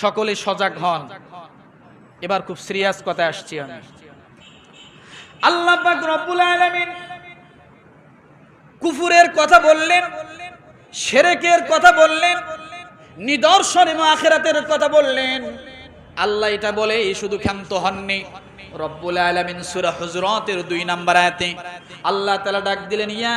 সকলে সজাগ হন। এবার খুব সিরিয়াস কথা আসছি আমি। আল্লাহ রব্বুল আলামিন কুফুরের কথা বললেন, সেরেকের কথা বললেন, নিদর্শন এবং আখেরাতের কথা বললেন। আল্লাহ এটা বলে, এই শুধু ক্ষান্ত হননি। রব্বুল আলামিন সূরা হুজরাতের দুই নাম্বার আয়াতে আল্লাহ তাআলা ডাক দিলেন, ইয়া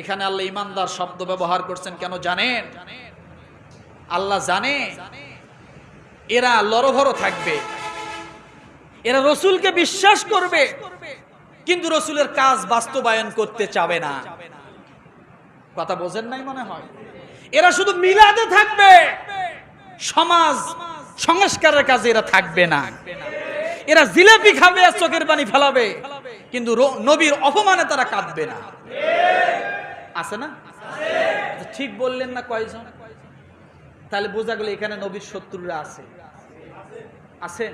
এখানে আল্লাহ ইমানদার শব্দ ব্যবহার করছেন কেন জানেন? আল্লাহ জানে। এরা লরভর থাকবে। এরা রসুলকে বিশ্বাস করবে। কিন্তু রসুলের কাজ বাস্তবায়ন করতে চাবে না। কথা বোঝেন নাই মনে হয়? এরা শুধু মিলাদে থাকবে। সমাজ সংস্কারের কাজে এরা থাকবে না। এরা জিলেপি খাবে আর চোখের পানি ফেলাবে। কিন্তু নবীর অপমানে তারা কাঁদবে না। আছে না? আচ্ছা, ঠিক বললেন না কয়জন? তাহলে বোঝা গেল এখানে নবীর শত্রুরা আছে। আছে?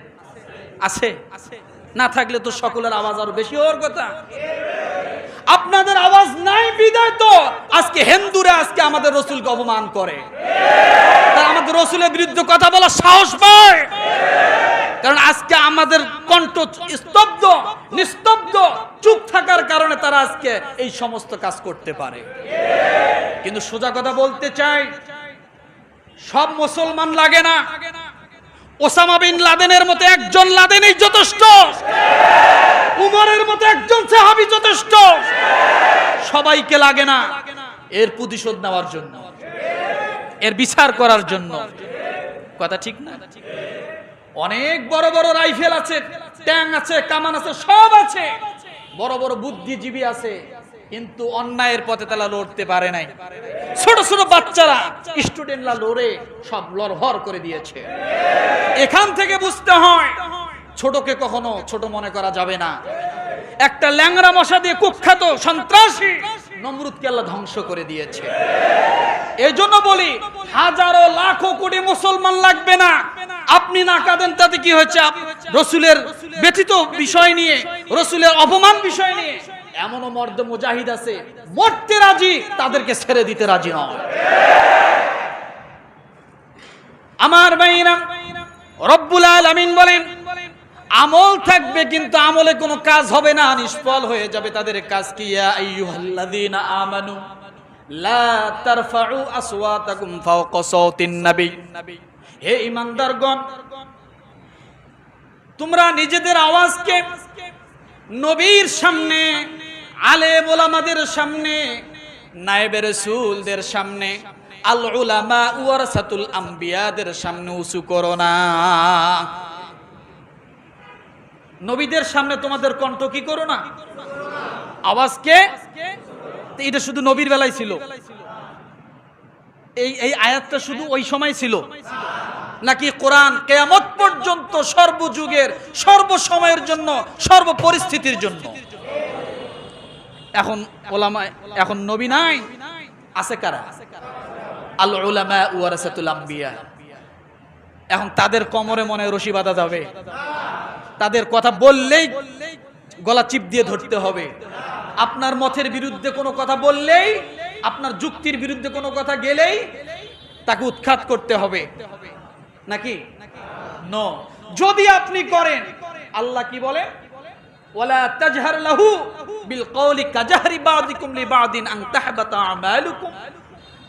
আছে? না থাকলে তো সকলের আওয়াজ আরও বেশি হওয়ার কথা। আপনাদের আওয়াজ নাই বিদায় তো। আজকে হিন্দুরা আজকে আমাদের রসুলকে অপমান করে। তারা আমাদের রসুলের বিরুদ্ধে কথা বলার সাহস পায়। কারণ আজকে আমাদের কণ্ঠ স্তব্ধ, নিস্তব্ধ, চুপ থাকার কারণে তারা আজকে এই সমস্ত কাজ করতে পারে। কিন্তু সোজা কথা বলতে চাই, সব মুসলমান লাগে না। ওসামা বিন লাদেনের মতো একজন লাদেনই যথেষ্ট। উমরের মতো একজন সাহাবি যথেষ্ট। সবাইকে লাগে না এর প্রতিশোধ নেওয়ার জন্য, এর বিচার করার জন্য। কথা ঠিক না? অনেক বড় বড় রাইফেল আছে, ট্যাং আছে, কামান আছে, সব আছে। বড় বড় বুদ্ধিজীবী আছে, কিন্তু অন্যায়ের পথে তারা লড়তে পারে নাই। ছোট ছোট বাচ্চারা স্টুডেন্টরা লড়ে সব লড়ভর করে দিয়েছে। এখান থেকে বুঝতে হয়, ছোটকে কখনো ছোট মনে করা যাবে না। একটা ল্যাংরা মশা দিয়ে কুখ্যাত সন্ত্রাসী নমরুদকে আল্লাহ ধ্বংস করে দিয়েছে। এই জন্য বলি, হাজারো লাখো কোটি মুসলমান লাগবে না। আপনি না কাঁদেন, তাতে কি হয়েছে? রসুলের ব্যথিত বিষয় নিয়ে, রসুলের অপমান বিষয় নিয়ে, এমনও মর্দ মুজাহিদ আছে, মরতে রাজি, তাদেরকে ছেড়ে দিতে রাজি নয়। আমার ভাইরা রব্বুল আলামিন বলেন আমল থাকবে, কিন্তু আমলে কোনো কাজ হবে না, নিষ্ফল হয়ে যাবে তাদের কাজ কি? আমানু নবী। হে তোমরা নিজেদের আওয়াজকে নবীর সামনে আলে ওলামাদের সামনে, নায়েবে রাসূলদের সামনে আল উলামা ওয়ারাসাতুল আম্বিয়াদের সামনে উঁচু করো না। নবীদের সামনে তোমাদের কণ্ঠ কি করো না? আওয়াজকে এটা শুধু নবীর বেলায় ছিল। এই এই আয়াতটা শুধু ওই সময় ছিল। নাকি কোরআন কেয়ামত পর্যন্ত সর্বযুগের, সর্বসময়ের জন্য সর্ব পরিস্থিতির জন্য? এখন ওলামা এখন নবী নাই, আছে কারা? আল উলামা ওয়ারাসাতুল আম্বিয়া। এখন তাদের কোমরে মনে রশি বাঁধা যাবে। তাদের কথা বললেই গলা চিপ দিয়ে ধরতে হবে। আপনার মথের বিরুদ্ধে কোনো কথা বললেই, আপনার যুক্তির বিরুদ্ধে কোনো কথা গেলেই তাকে উৎখাত করতে হবে। নাকি? নো। যদি আপনি করেন, আল্লাহ কি লাহু বিল কওলি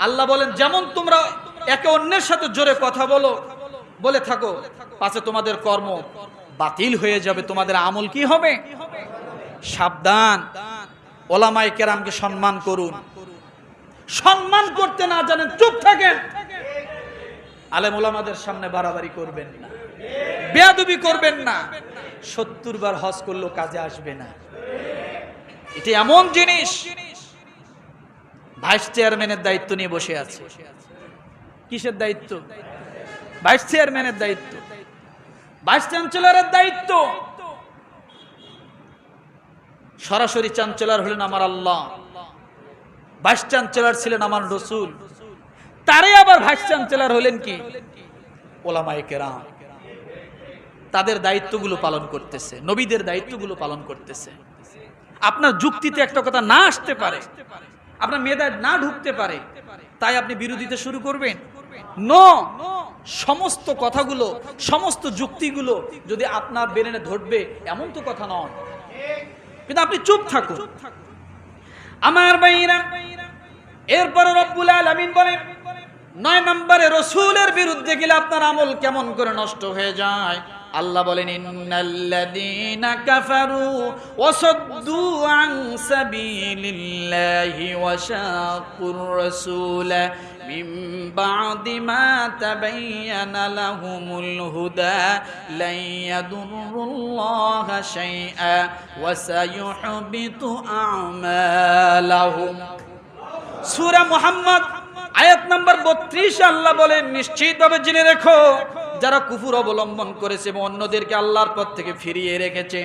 আল্লাহ বলেন, যেমন তোমরা একে অন্যের সাথে জোরে কথা বলো, বলে থাকো পাশে তোমাদের কর্ম। বাতিল হয়ে যাবে, তোমাদের আমল কি হবে? সাবধান। ওলামাই কেরামকে সম্মান করুন। সম্মান করতে না জানেন, চুপ থাকেন। আলেম ওলামাদের সামনে বাড়াবাড়ি করবেন না। বেয়াদুবি করবেন না। সত্তর বার হজ করলেও কাজে আসবে না। এটা এমন জিনিস। ভাইস চেয়ারম্যানের দায়িত্ব নিয়ে বসে আছে। কিসের দায়িত্ব? ভাইস চেয়ারম্যানের দায়িত্ব। ভাইস চ্যান্সেলরের দায়িত্ব। সরাসরি চ্যান্সেলর হলেন আমার আল্লাহ। ভাইস চ্যান্সেলর ছিলেন আমার রসুল। তারে আবার ভাইস চ্যান্সেলর হলেন কি? ওলামায়ে কেরাম। তাদের দায়িত্বগুলো পালন করতেছে, নবীদের দায়িত্বগুলো পালন করতেছে। আপনার যুক্তিতে একটা কথা না আসতে পারে, আপনার মেধায় না ঢুকতে পারে, তাই আপনি বিরোধিতা শুরু করবেন? নো সমস্ত কথাগুলো, সমস্ত যুক্তিগুলো যদি আপনার বেরেনে ধরবে, এমন তো কথা নয়। কিন্তু আপনি চুপ থাকুন। আমার ভাইরা এরপরে রব্বুল আলামিন বলেন, নয় নম্বরে রসুলের বিরুদ্ধে গেলে আপনার আমল কেমন করে নষ্ট হয়ে যায়? আল্লাহ বলেন, ইন্নাল্লাযীনা কাফারু ওয়াসাদ্দু আন সাবিলিল্লাহি ওয়া শাকুর রাসূলা। মিন বাদি মা তাবায়্যানা লাহুমুল হুদা লান ইয়াদুররুল্লাহা শাইআ ওয়া সায়ুহবিতু আমালাহুম। সূরা মুহাম্মদ, আয়াত নাম্বার বত্রিশ, আল্লাহ বলেন, নিশ্চিতভাবে জেনে রেখো, যারা কুফুর অবলম্বন করেছে এবং অন্যদেরকে আল্লাহর পথ থেকে ফিরিয়ে রেখেছে।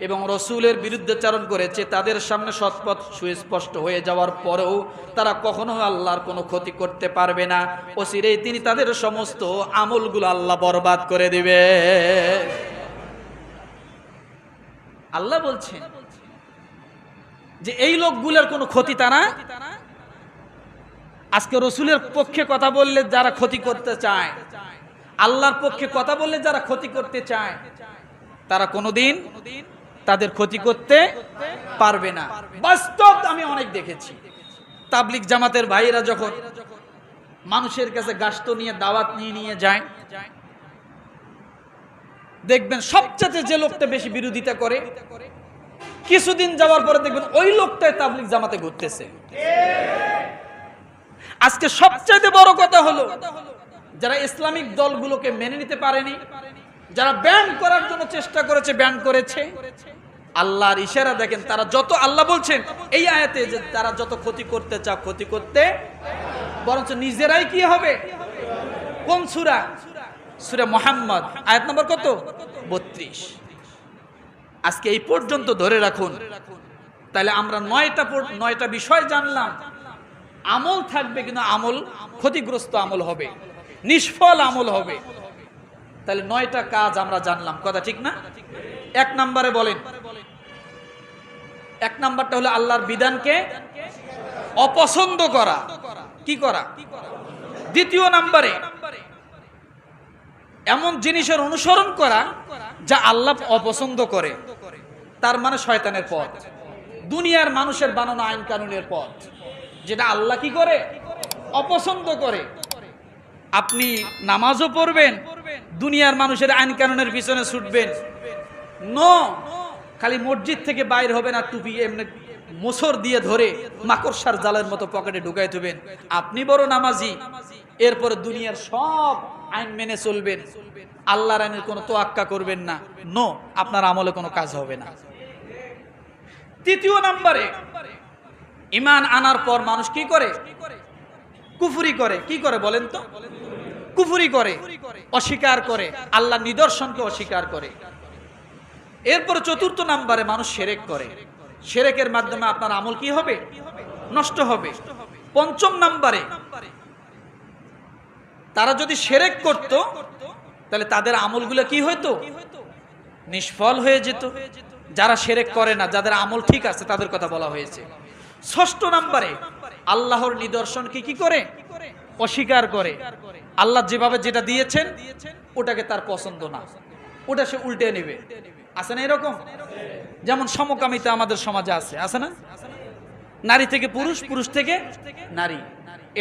এবং রসুলের বিরুদ্ধে চারণ করেছে, তাদের সামনে সৎপথ সুস্পষ্ট হয়ে যাওয়ার পরেও তারা কখনো আল্লাহর কোনো ক্ষতি করতে পারবে না। অসিরেই তিনি তাদের সমস্ত আমলগুলো আল্লাহ বরবাদ করে দিবে। আল্লাহ বলছেন যে এই লোকগুলোর কোনো ক্ষতি তারা আজকে রসুলের পক্ষে কথা বললে যারা ক্ষতি করতে চায়, আল্লাহর পক্ষে কথা বললে যারা ক্ষতি করতে চায়, তারা কোনোদিন তাদের ক্ষতি করতে পারবে না। বাস্তব আমি অনেক দেখেছি। তাবলিক জামাতের ভাইয়েরা যখন মানুষের কাছে গাছতো নিয়ে, দাওয়াত নিয়ে নিয়ে যায়, দেখবেন সবচেয়ে যে লোকটা বেশি বিরোধিতা করে, কিছুদিন যাওয়ার পরে দেখবেন ওই লোকটাই তাবলিক জামাতে ঘুরতেছে। আজকে সবচেয়ে বড় কথা হলো, যারা ইসলামিক দলগুলোকে মেনে নিতে পারেনি, যারা ব্যান করার জন্য চেষ্টা করেছে, ব্যান করেছে আল্লাহর ইশারা দেখেন, তারা যত আল্লাহ বলছেন, এই আয়াতে যে তারা যত ক্ষতি করতে চাও, ক্ষতি করতে বরঞ্চ নিজেরাই কি হবে? কোন সুরা? সুরা মোহাম্মদ, আয়াত নম্বর কত? বত্রিশ। আজকে এই পর্যন্ত ধরে রাখুন। তাহলে আমরা নয়টা নয়টা বিষয় জানলাম। আমল থাকবে কিন্তু আমল, ক্ষতিগ্রস্ত আমল হবে। নিষ্ফল আমল হবে। তাহলে নয়টা কাজ আমরা জানলাম। কথা ঠিক না? এক নম্বরে বলেন এক নাম্বারটা হলো আল্লাহর বিধানকে অপছন্দ করা। কি করা? দ্বিতীয় নাম্বারে এমন জিনিসের অনুসরণ করা যা আল্লাহ অপছন্দ করে। তার মানে শয়তানের পথ। দুনিয়ার মানুষের বানানো আইন কানুনের পথ। যেটা আল্লাহ কি করে? অপছন্দ করে। আপনি নামাজও পড়বেন, দুনিয়ার মানুষের আইন কানুনের পিছনে ছুটবেন। নো খালি মসজিদ থেকে বাইর হবে না, টুপি এমনি মোসর দিয়ে ধরে মাকড়সার জালের মতো পকেটে ঢুকাই দেবেন আপনি বড় নামাজি, এরপরে দুনিয়ার সব আইন মেনে চলবেন। আল্লাহর আইনের কোনো তোয়াক্কা করবেন না। নো আপনার আমলে কোনো কাজ হবে না। তৃতীয় নাম্বারে, ইমান আনার পর মানুষ কি করে? কুফুরি করে। কি করে বলেন তো? কুফুরি করে, অস্বীকার করে। আল্লাহ নিদর্শনকে অস্বীকার করে। এরপর চতুর্থ নাম্বারে মানুষ সেরেক করে। সেরেকের মাধ্যমে আপনার আমল কি হবে? নষ্ট হবে। পঞ্চম নাম্বারে তারা যদি সেরেক করত, তাহলে তাদের আমলগুলো কি হইতো? নিষ্ফল হয়ে যেত। যারা সেরেক করে না, যাদের আমল ঠিক আছে, তাদের কথা বলা হয়েছে। ষষ্ঠ নাম্বারে আল্লাহর নিদর্শনকে কি করে? অস্বীকার করে। আল্লাহ যেভাবে যেটা দিয়েছেন, ওটাকে তার পছন্দ না। ওটা সে উল্টে নেবে। আছে না এরকম? যেমন সমকামিতা আমাদের সমাজে আছে আছে না? নারী থেকে পুরুষ পুরুষ থেকে নারী।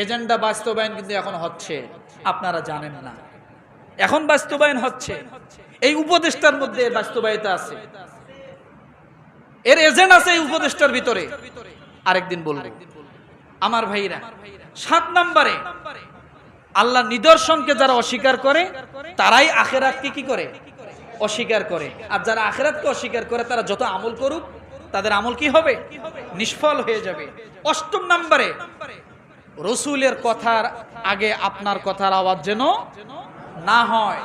এজেন্ডা বাস্তবায়ন কিন্তু এখন হচ্ছে, আপনারা জানেন না। এখন বাস্তবায়ন হচ্ছে, এই উপদেষ্টার মধ্যে বাস্তবায়িত আছে। এর এজেন্ট আছে এই উপদেষ্টার ভিতরে। আরেকদিন বলব, আমার ভাইরা, সাত নম্বরে আল্লাহ নিদর্শনকে যারা অস্বীকার করে, তারাই আখেরাতকে কি করে? অস্বীকার করে। আর যারা আখেরাতকে অস্বীকার করে, তারা যত আমল করুক, তাদের আমল কি হবে? নিষ্ফল হয়ে যাবে। অষ্টম নম্বরে, রসুলের কথার আগে আপনার কথার আওয়াজ যেন না হয়।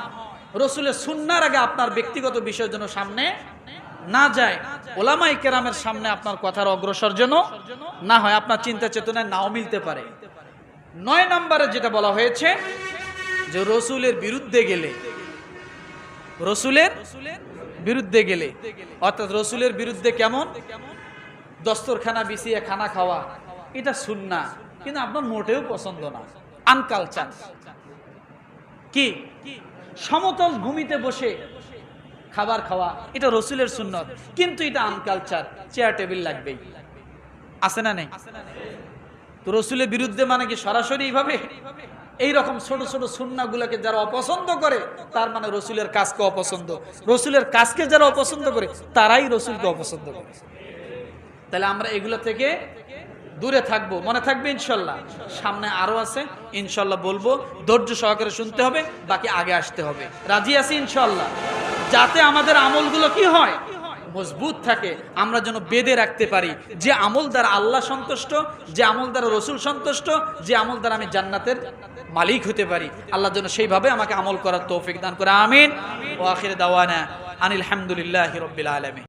রসুলের সুন্নার আগে আপনার ব্যক্তিগত বিষয়ের জন্য সামনে না যায়। ওলামাই কেরামের সামনে আপনার কথার অগ্রসর যেন না হয়। আপনার চিন্তা চেতনায় নাও মিলতে পারে। নয় নম্বরে যেটা বলা হয়েছে যে রসুলের বিরুদ্ধে গেলে রসুলের বিরুদ্ধে গেলে। অর্থাৎ রসুলের বিরুদ্ধে কেমন? দস্তরখানা বিছিয়ে খানা খাওয়া। এটা সুন্না। কিন্তু আপনার মোটেও পছন্দ না। আনকালচার কি? সমতল ভূমিতে বসে খাবার খাওয়া। এটা রসুলের সুন্নত। কিন্তু এটা আনকালচার চেয়ার টেবিল লাগবেই। আছে না নেই? তো রসুলের বিরুদ্ধে মানে কি সরাসরি এইভাবে? এইরকম ছোট ছোট সুন্নাগুলোকে যারা অপছন্দ করে, তার মানে রসুলের কাজকে অপছন্দ। রসুলের কাজকে যারা অপছন্দ করে, তারাই রসুলকে অপছন্দ করে। তাহলে আমরা এগুলো থেকে দূরে থাকব। মনে থাকবে ইনশাল্লাহ। সামনে আরও আছে, ইনশাল্লাহ বলব। ধৈর্য সহকারে শুনতে হবে, বাকি আগে আসতে হবে। রাজি আছি ইনশাল্লাহ। যাতে আমাদের আমলগুলো কি হয়? মজবুত থাকে, আমরা যেন বেঁধে রাখতে পারি। যে আমল দ্বারা আল্লাহ সন্তুষ্ট, যে আমল দ্বারা রসুল সন্তুষ্ট, যে আমল দ্বারা আমি জান্নাতের মালিক হতে পারি। আল্লাহ যেন সেইভাবে আমাকে আমল করার তৌফিক দান করে। আমিন। ও আখির দাওয়ানা আনিল হামদুলিল্লাহ রবিল আলমী